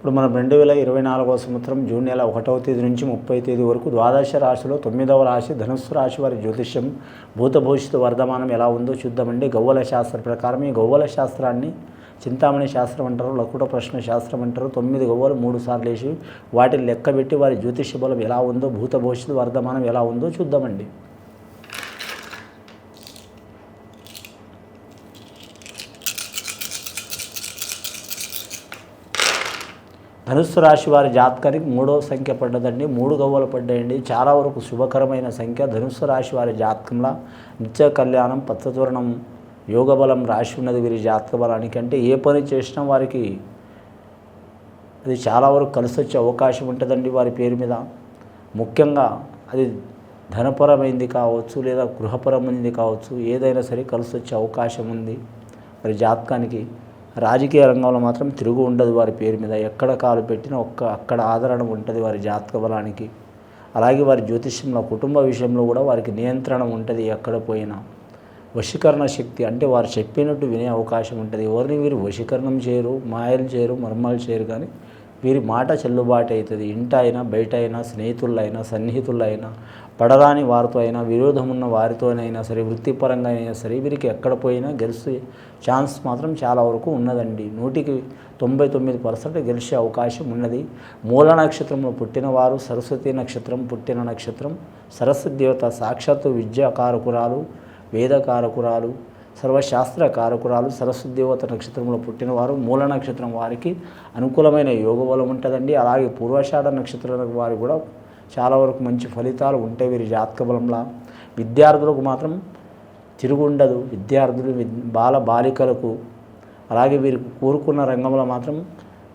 ఇప్పుడు మనం రెండు వేల ఇరవై నాలుగవ సంవత్సరం జూన్ నెల ఒకటవ తేదీ నుంచి ముప్పై తేదీ వరకు ద్వాదశ రాశిలో తొమ్మిదవ రాశి ధనుస్సు రాశి వారి జ్యోతిష్యం భూత భవిష్యత్తు వర్ధమానం ఎలా ఉందో చూద్దామండి. గవ్వల శాస్త్ర ప్రకారం ఈ గవ్వల శాస్త్రాన్ని చింతామణి శాస్త్రం అంటారు లకుట ప్రశ్న శాస్త్రం అంటారు. తొమ్మిది గవ్వలు మూడు సార్లు వేసి వాటిని లెక్కబెట్టి వారి జ్యోతిష్య బలం ఎలా ఉందో భూత భవిష్యత్తు వర్ధమానం ఎలా ఉందో చూద్దామండి. ధనుస్సు రాశి వారి జాతకానికి మూడవ సంఖ్య పడ్డదండి. మూడు గవ్వలు పడ్డాయండి. చాలా వరకు శుభకరమైన సంఖ్య ధనుస్సు రాశి వారి జాతకంలో నిత్య కళ్యాణం పచ్చతోరణం యోగ బలం రాశి ఉన్నది వీరి జాతక బలానికి. అంటే ఏ పని చేసినా వారికి అది చాలా వరకు కలిసి వచ్చే అవకాశం ఉంటుందండి వారి పేరు మీద. ముఖ్యంగా అది ధనపరమైంది కావచ్చు లేదా గృహపరమైంది కావచ్చు ఏదైనా సరే కలిసి వచ్చే అవకాశం ఉంది మరి జాతకానికి. రాజకీయ రంగంలో మాత్రం తిరుగు ఉండదు వారి పేరు మీద. ఎక్కడ కాలు పెట్టినా ఒక్క అక్కడ ఆదరణ ఉంటుంది వారి జాతక బలానికి. అలాగే వారి జ్యోతిష్యంలో కుటుంబ విషయంలో కూడా వారికి నియంత్రణ ఉంటుంది ఎక్కడ పోయినా. వశీకరణ శక్తి అంటే వారు చెప్పినట్టు వినే అవకాశం ఉంటుంది. ఎవరిని వీరు వశీకరణం చేయరు మాయలు చేయరు మర్మాలు చేయరు కానీ వీరి మాట చెల్లుబాటు అవుతుంది. ఇంట అయినా బయట అయినా స్నేహితులైనా సన్నిహితులైనా పడరాని వారితో అయినా విరోధం ఉన్న వారితోనైనా సరే వృత్తిపరంగా అయినా సరే వీరికి ఎక్కడ పోయినా గెలిచే ఛాన్స్ మాత్రం చాలా వరకు ఉన్నదండి. నూటికి తొంభై తొమ్మిది పర్సెంట్ గెలిచే అవకాశం ఉన్నది. మూల నక్షత్రంలో పుట్టిన వారు సరస్వతి నక్షత్రం పుట్టిన నక్షత్రం సరస్వతి దేవత సాక్షాత్తు విద్యాకారకురాలు వేదకారకురాలు సర్వశాస్త్ర కారకురాలు సరస్వతి దేవత నక్షత్రంలో పుట్టినవారు మూల నక్షత్రం వారికి అనుకూలమైన యోగ బలం ఉంటుందండి. అలాగే పూర్వషాఢ నక్షత్రం వారు కూడా చాలా వరకు మంచి ఫలితాలు ఉంటాయి వీరి జాతక బలంలా. విద్యార్థులకు మాత్రం తిరుగుండదు. విద్యార్థులు బాల బాలికలకు అలాగే వీరు కోరుకున్న రంగంలో మాత్రం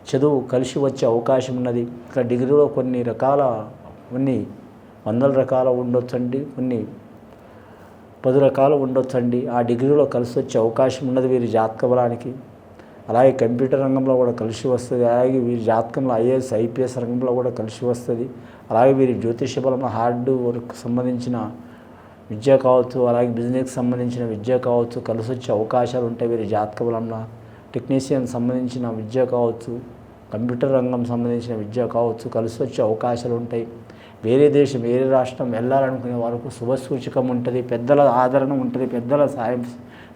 చదువు కలిసి వచ్చే అవకాశం ఉన్నది. ఇక్కడ డిగ్రీలో కొన్ని రకాల కొన్ని వందల రకాల ఉండొచ్చండి. కొన్ని పది రకాలు ఉండొచ్చండి. ఆ డిగ్రీలో కలిసి వచ్చే అవకాశం ఉన్నది వీరి జాతక బలానికి. అలాగే కంప్యూటర్ రంగంలో కూడా కలిసి వస్తుంది. అలాగే వీరి జాతకంలో ఐఏఎస్ ఐపీఎస్ రంగంలో కూడా కలిసి వస్తుంది. అలాగే వీరి జ్యోతిష బలంలో హార్డ్ వర్క్ సంబంధించిన విద్య కావచ్చు అలాగే బిజినెస్కి సంబంధించిన విద్య కావచ్చు కలిసి వచ్చే అవకాశాలు ఉంటాయి వీరి జాతక బలంలో. టెక్నీషియన్ సంబంధించిన విద్య కావచ్చు కంప్యూటర్ రంగం సంబంధించిన విద్య కావచ్చు కలిసి వచ్చే అవకాశాలు ఉంటాయి. వేరే దేశం వేరే రాష్ట్రం వెళ్ళాలనుకునే వారికి శుభసూచకం ఉంటుంది పెద్దల ఆదరణ ఉంటుంది పెద్దల సాయం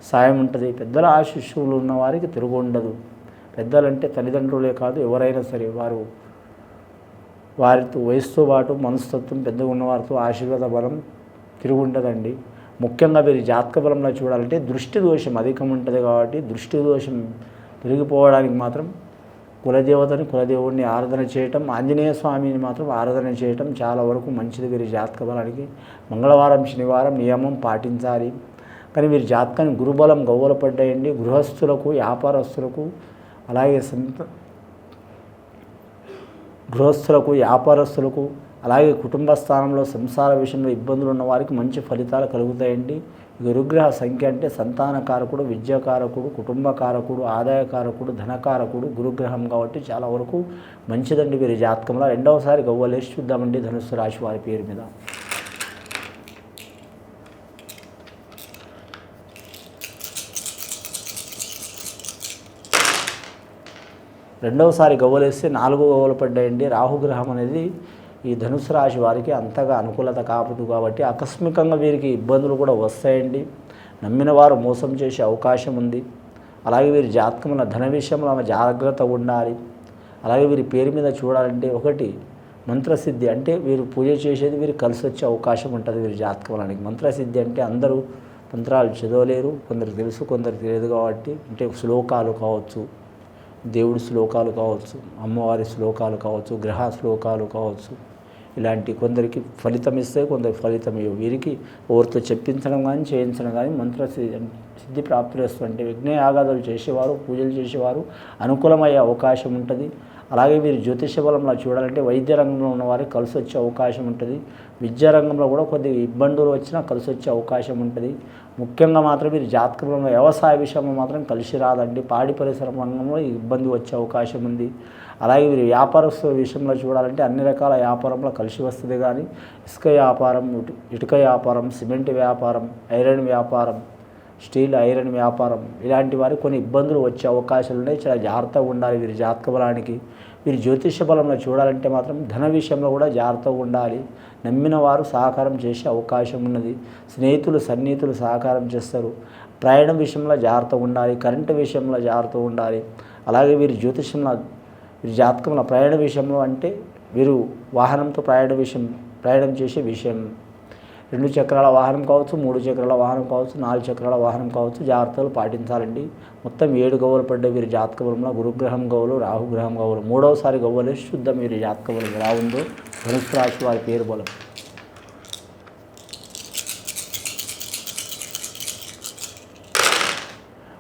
సాయం ఉంటుంది. పెద్దల ఆశిష్యులు ఉన్న వారికి తిరుగు ఉండదు. పెద్దలంటే తల్లిదండ్రులే కాదు ఎవరైనా సరే వారు వారితో వయసుతో పాటు మనస్తత్వం పెద్దగా ఉన్నవారితో ఆశీర్వాద బలం తిరుగు ఉండదండి. ముఖ్యంగా మీరు జాతక బలంలో చూడాలంటే దృష్టి దోషం అధికం ఉంటుంది కాబట్టి దృష్టి దోషం పెరిగిపోవడానికి మాత్రం కులదేవతని కులదేవుడిని ఆరాధన చేయటం ఆంజనేయ స్వామిని మాత్రం ఆరాధన చేయటం చాలా వరకు మంచిది. వీరి జాతక బలానికి మంగళవారం శనివారం నియమం పాటించాలి. కానీ వీరి జాతకాన్ని గురుబలం గౌరవ పడ్డాయండి గృహస్థులకు వ్యాపారస్తులకు అలాగే సంత గృహస్థులకు వ్యాపారస్తులకు అలాగే కుటుంబ స్థానంలో సంసార విషయంలో ఇబ్బందులు ఉన్న వారికి మంచి ఫలితాలు కలుగుతాయండి. గురుగ్రహ సంఖ్య అంటే సంతానకారకుడు విద్యాకారకుడు కుటుంబకారకుడు ఆదాయకారకుడు ధనకారకుడు గురుగ్రహం కాబట్టి చాలా వరకు మంచిదండి వీరి జాతకంలో. రెండవసారి గవ్వలేసి చూద్దామండి ధనుస్సు రాశి వారి పేరు మీద. రెండవసారి గవ్వలేస్తే నాలుగు గవ్వలు పడ్డాయండి. రాహుగ్రహం అనేది ఈ ధనుసు రాశి వారికి అంతగా అనుకూలత కాపదు కాబట్టి ఆకస్మికంగా వీరికి ఇబ్బందులు కూడా వస్తాయండి. నమ్మిన వారు మోసం చేసే అవకాశం ఉంది. అలాగే వీరి జాతకమున ధన విషయంలో ఆమె జాగ్రత్త ఉండాలి. అలాగే వీరి పేరు మీద చూడాలంటే ఒకటి మంత్రసిద్ధి అంటే వీరు పూజ చేసేది వీరు కలిసి వచ్చే అవకాశం ఉంటుంది వీరి జాతకములనికి మంత్రసిద్ధి అంటే అందరూ మంత్రాలు చదవలేరు కొందరు తెలుసు కొందరు తెలియదు కాబట్టి అంటే శ్లోకాలు కావచ్చు. దేవుడి శ్లోకాలు కావచ్చు అమ్మవారి శ్లోకాలు కావచ్చు గ్రహ శ్లోకాలు కావచ్చు. ఇలాంటి కొందరికి ఫలితం ఇస్తే కొందరికి ఫలితం ఇవ్వ. వీరికి ఎవరితో చెప్పించడం కానీ చేయించడం కానీ మంత్ర సిద్ధి సిద్ధి ప్రాప్తిస్తుంది అంటే చేసేవారు పూజలు చేసేవారు అనుకూలమయ్యే అవకాశం ఉంటుంది. అలాగే వీరు జ్యోతిష బలంలో చూడాలంటే వైద్య రంగంలో ఉన్న వారికి కలిసి వచ్చే అవకాశం ఉంటుంది. విద్యా రంగంలో కూడా కొద్దిగా ఇబ్బందులు వచ్చినా కలిసి వచ్చే అవకాశం ఉంటుంది. ముఖ్యంగా మాత్రం మీరు జాతకంలో వ్యవసాయ విషయంలో మాత్రం కలిసి రాదండి. పాడి పరిశ్రమ రంగంలో ఇబ్బంది వచ్చే అవకాశం ఉంది. అలాగే వీరు వ్యాపారస్తు విషయంలో చూడాలంటే అన్ని రకాల వ్యాపారంలో కలిసి వస్తుంది కానీ ఇసుక వ్యాపారం ఇటు- ఇటుక వ్యాపారం సిమెంట్ వ్యాపారం ఐరన్ వ్యాపారం స్టీల్ ఐరన్ వ్యాపారం ఇలాంటి వారు కొన్ని ఇబ్బందులు వచ్చే అవకాశాలు ఉన్నాయి. చాలా జాగ్రత్తగా ఉండాలి వీరి జాతక బలానికి. వీరి జ్యోతిష బలంలో చూడాలంటే మాత్రం ధన విషయంలో కూడా జాగ్రత్తగా ఉండాలి. నమ్మిన వారు సహకారం చేసే అవకాశం ఉన్నది. స్నేహితులు సన్నిహితులు సహకారం చేస్తారు. ప్రయాణం విషయంలో జాగ్రత్తగా ఉండాలి. కరెంటు విషయంలో జాగ్రత్తగా ఉండాలి. అలాగే వీరి జ్యోతిషంలో వీరి జాతకంలో ప్రయాణ విషయంలో అంటే వీరు వాహనంతో ప్రయాణ విషయం ప్రయాణం చేసే విషయం రెండు చక్రాల వాహనం కావచ్చు మూడు చక్రాల వాహనం కావచ్చు నాలుగు చక్రాల వాహనం కావచ్చు జాగ్రత్తలు పాటించాలండి. మొత్తం ఏడు గవ్వలు పడ్డాయి వీరి జాతక బలంలో గురుగ్రహం గవ్వలు రాహుగ్రహం గవ్వలు. మూడవసారి గవ్వలే శుద్ధం వీరి జాతక బలం ఎలా ఉందో. ధనుసు రాశి వారి పేరు బలం.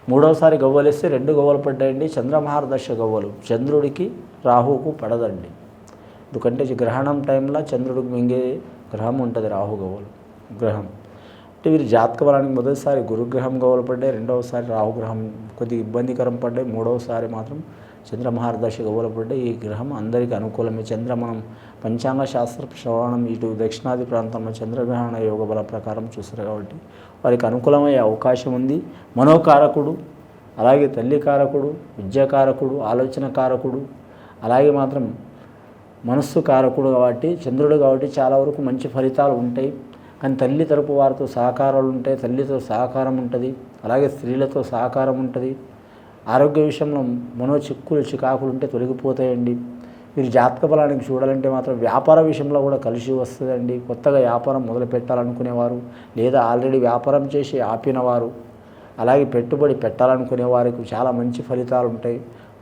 మూడవసారి గవ్వలేస్తే రెండు గవ్వలు పడ్డాయండి. చంద్రమహారదశ గవ్వలు. చంద్రుడికి రాహువుకు పడదండి. ఎందుకంటే గ్రహణం టైంలో చంద్రుడికి మింగే గ్రహం ఉంటుంది రాహు గవ్వలు. గ్రహం అంటే వీరి జాతక బలానికి మొదటిసారి గురుగ్రహం గవ్వలు రెండవసారి రాహుగ్రహం కొద్దిగా ఇబ్బందికరం పడ్డాయి మూడవసారి మాత్రం చంద్రమహారదశ గవ్వలు ఈ గ్రహం అందరికీ అనుకూలమే. చంద్ర మనం పంచాంగ శాస్త్ర శ్రవణం ఇటు దక్షిణాది ప్రాంతంలో చంద్రగ్రహణ యోగ బల ప్రకారం చూస్తారు కాబట్టి వారికి అనుకూలమయ్యే అవకాశం ఉంది. మనోకారకుడు అలాగే తల్లి కారకుడు విద్యాకారకుడు ఆలోచన కారకుడు అలాగే మాత్రం మనస్సు కారకుడు కాబట్టి చంద్రుడు కాబట్టి చాలా వరకు మంచి ఫలితాలు ఉంటాయి. కానీ తల్లి తరపు వారితో సహకారాలు ఉంటాయి తల్లితో సహకారం ఉంటుంది అలాగే స్త్రీలతో సహకారం ఉంటుంది. ఆరోగ్య విషయంలో మనో చిక్కులు చికాకులు ఉంటే తొలగిపోతాయండి. మీరు జాతక బలానికి చూడాలంటే మాత్రం వ్యాపార విషయంలో కూడా కలిసి వస్తుందండి. కొత్తగా వ్యాపారం మొదలు పెట్టాలనుకునేవారు లేదా ఆల్రెడీ వ్యాపారం చేసి ఆపినవారు అలాగే పెట్టుబడి పెట్టాలనుకునే వారికి చాలా మంచి ఫలితాలు ఉంటాయి.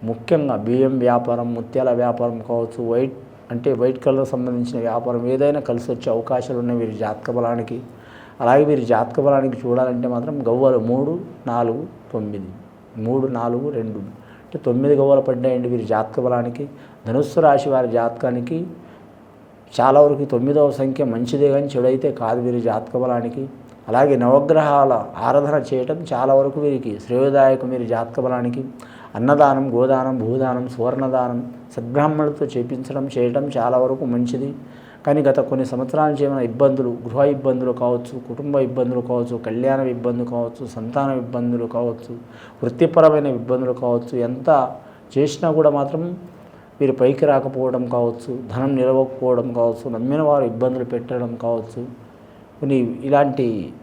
ముఖ్యంగా బియ్యం వ్యాపారం ముత్యాల వ్యాపారం కావచ్చు వైట్ అంటే వైట్ కలర్ సంబంధించిన వ్యాపారం ఏదైనా కలిసి వచ్చే అవకాశాలు ఉన్నాయి వీరి జాతక బలానికి. అలాగే వీరి జాతక బలానికి చూడాలంటే మాత్రం గవ్వలు మూడు నాలుగు తొమ్మిది. మూడు నాలుగు రెండు. అంటే తొమ్మిది గవ్వలు పడ్డాయండి వీరి జాతక బలానికి. ధనుస్సు రాశి వారి జాతకానికి చాలా వరకు తొమ్మిదవ సంఖ్య మంచిదే కానీ చెడైతే కాదు వీరి జాతక బలానికి. అలాగే నవగ్రహాల ఆరాధన చేయటం చాలా వరకు వీరికి శ్రేయోదాయకం వీరి జాతక బలానికి. అన్నదానం గోదానం భూదానం సువర్ణదానం సద్బ్రాహ్మణులతో చేపించడం చేయడం చాలా వరకు మంచిది. కానీ గత కొన్ని సంవత్సరాల నుంచి ఏమైనా ఇబ్బందులు గృహ ఇబ్బందులు కావచ్చు కుటుంబ ఇబ్బందులు కావచ్చు కళ్యాణ ఇబ్బందులు కావచ్చు సంతాన ఇబ్బందులు కావచ్చు వృత్తిపరమైన ఇబ్బందులు కావచ్చు ఎంత చేసినా కూడా మాత్రం వీరు పైకి రాకపోవడం కావచ్చు ధనం నిలవకపోవడం కావచ్చు నమ్మిన వారు ఇబ్బందులు పెట్టడం కావచ్చు. కొన్ని ఇలాంటి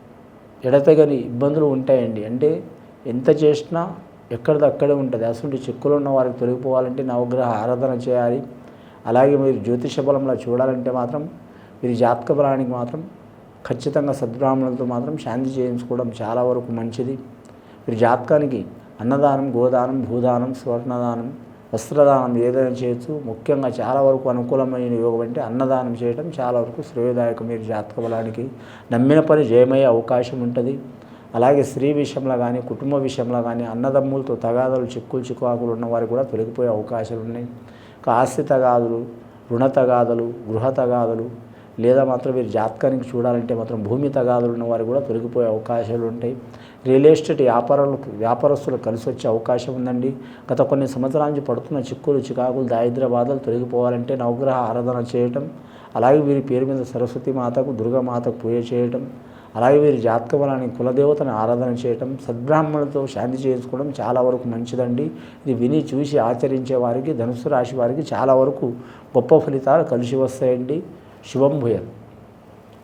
ఎడతెగని ఇబ్బందులు ఉంటాయండి. అంటే ఎంత చేసినా ఎక్కడిది అక్కడే ఉంటుంది. అసలు చిక్కులు ఉన్న వారికి తొలగిపోవాలంటే నవగ్రహ ఆరాధన చేయాలి. అలాగే మీరు జ్యోతిష బలంలో చూడాలంటే మాత్రం మీరు జాతక బలానికి మాత్రం ఖచ్చితంగా సద్బ్రాహ్మణులతో మాత్రం శాంతి చేయించుకోవడం చాలా వరకు మంచిది. మీరు జాతకానికి అన్నదానం గోదానం భూదానం స్వర్ణదానం వస్త్రదానం ఏదైనా చేయొచ్చు. ముఖ్యంగా చాలా వరకు అనుకూలమైన యోగం అంటే అన్నదానం చేయడం చాలా వరకు శ్రేయదాయకం. మీరు జాతక బలానికి నమ్మిన పని జయమయ్యే అవకాశం ఉంటుంది. అలాగే స్త్రీ విషయంలో కానీ కుటుంబ విషయంలో కానీ అన్నదమ్ములతో తగాదాలు చిక్కులు చిక్కువాకులు ఉన్న వారికి కూడా తొలగిపోయే అవకాశాలు ఉన్నాయి. కాస్తి ఆస్తి తగాదులు రుణ తగాదులు గృహ తగాదులు లేదా మాత్రం వీరి జాతకానికి చూడాలంటే మాత్రం భూమి తగాదులు ఉన్న వారికి కూడా తొలగిపోయే అవకాశాలు ఉంటాయి. రియల్ ఎస్టేట్ వ్యాపారాలు వ్యాపారస్తులు కలిసి వచ్చే అవకాశం ఉందండి. గత కొన్ని సంవత్సరాల నుంచి పడుతున్న చిక్కులు చికాకులు దారిద్ర బాధలు తొలగిపోవాలంటే నవగ్రహ ఆరాధన చేయటం అలాగే వీరి పేరు మీద సరస్వతి మాతకు దుర్గామాతకు పూజ చేయటం అలాగే వీరి జాతక బలాన్ని కులదేవతను ఆరాధన చేయటం సద్బ్రాహ్మణులతో శాంతి చేసుకోవడం చాలా వరకు మంచిదండి. ఇది విని చూసి ఆచరించే వారికి ధనుసు రాశి వారికి చాలా వరకు గొప్ప ఫలితాలు కలిసి వస్తాయండి. శుభం భూయర్